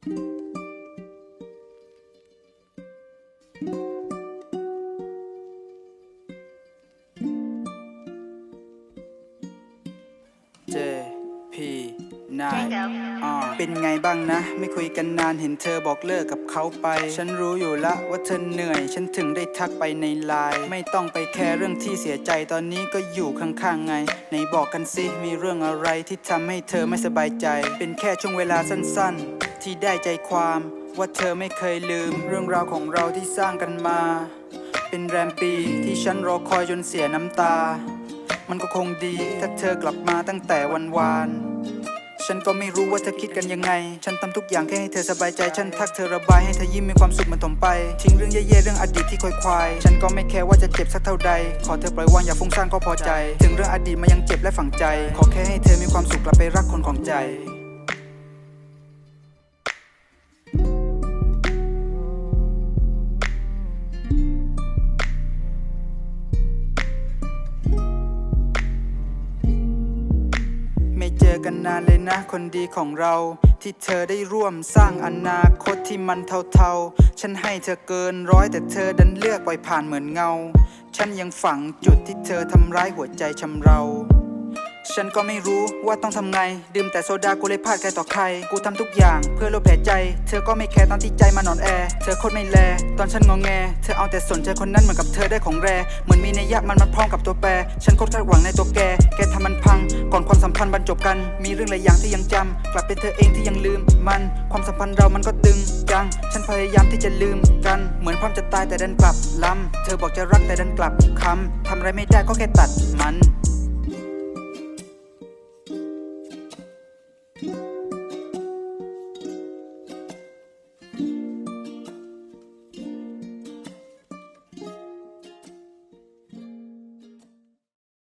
J P นายอ่าเป็นไงบ้างนะ ไม่คุยกันนานเห็นเธอบอกเลิกกับเขาไป ฉันรู้อยู่ละว่าเธอเหนื่อย ฉันถึงได้ทักไปในไลน์ไม่ต้องไปแคร์เรื่องที่เสียใจตอนนี้ก็อยู่ข้างๆไงไหนบอกกันสิมีเรื่องอะไรที่ทำให้เธอไม่สบายใจ เป็นแค่ช่วงเวลาสั้นๆ ที่ได้ใจความ ว่าเธอไม่เคยลืม เรื่องราวของเราที่สร้างกันมา เป็นแรมปีที่ฉันรอคอยจนเสียน้ำตา มันก็คงดีถ้าเธอกลับมาตั้งแต่วันวานฉันก็ไม่รู้ว่าเธอคิดกันยังไง ฉันทำทุกอย่างแค่ให้เธอสบายใจ ฉันทักเธอระบายให้เธอยิ้มมีความสุขมันถมไป ทิ้งเรื่องแย่ๆเรื่องอดีตที่คอยควาย ฉันก็ไม่แคร์ว่าจะเจ็บสักเท่าใด ขอเธอปล่อยวางอย่าฟุ้งซ่านก็พอใจ ถึงเรื่องอดีตมันยังเจ็บและฝังใจ ขอแค่ให้เธอมีความสุขกลับไปรักคนของใจ จอกันนานเลยนะ คนดีของเรา ที่เธอได้ร่วมสร้างอนาคตที่มันเทาๆ ฉันให้เธอเกินร้อยแต่เธอดันเลือกปล่อยผ่านเหมือนเงา ฉันยังฝังจุดที่เธอทำร้ายหัวใจชำเรา ฉันก็ไม่รู้ว่าต้องทำไง ดื่มแต่โซดากูเลยพลาดใครต่อใคร กูทำทุกอย่างเพื่อลบแผลใจ เธอก็ไม่แคร์ตอนที่ใจมันอ่อนแอ เธอโคตรไม่แล ตอนฉันงอแง เธอเอาแต่สนใจคนนั้นเหมือนกับเธอได้ของแร เหมือนมีนัยยะมันมันพร้อมกับตัวแปร ฉันโคตรคาดหวังในตัวแก แกทำมันพัง ก่อนความสัมพันธ์บรรจบกัน มีเรื่องหลายอย่างที่ยังจำกลับเป็นเธอเองที่ยังลืม มัน ความสัมพันธ์เรามันก็ตึงจัง ฉันพยายามที่จะลืมกัน เหมือนพร้อมจะตายแต่ดันกลับลำเธอบอกจะรักแต่ดันกลับคำทำอะไรไม่ได้ก็แค่ตัดมัน Thank you.